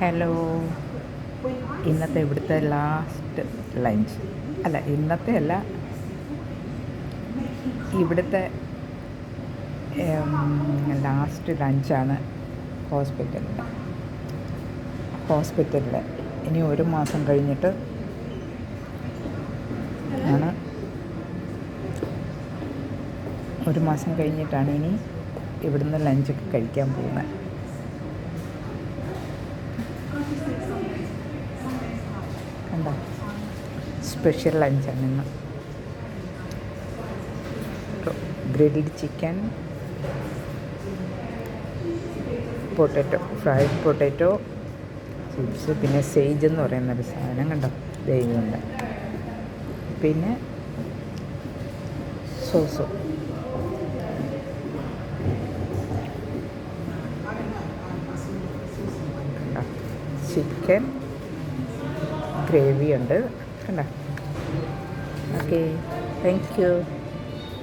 Hello ഇന്നത്തെ ഇവിടുത്തെ last lunch അല്ല ഇന്നത്തെ അല്ല ഇവിടുത്തെ ലാസ്റ്റ് ലഞ്ചാണ് ഹോസ്പിറ്റലിൽ ഹോസ്പിറ്റലിൽ ഇനി ഒരു മാസം കഴിഞ്ഞിട്ട് ആണ്. ഒരു മാസം കഴിഞ്ഞിട്ടാണ് ഇനി ഇവിടുന്ന് ലഞ്ചൊക്കെ കഴിക്കാൻ പോകുന്നത്. കണ്ടോ സ്പെഷ്യൽ ലഞ്ചാണ് ഇന്ന്. Grilled chicken potato fried potato chips പിന്നെ സേജ് എന്ന് പറയുന്ന ഒരു സാധനം കണ്ടോ? ദൈവമുണ്ട് പിന്നെ സോസ് ചിക്കൻ ഗ്രേവി ഉണ്ട് കണ്ടോ? Okay thank you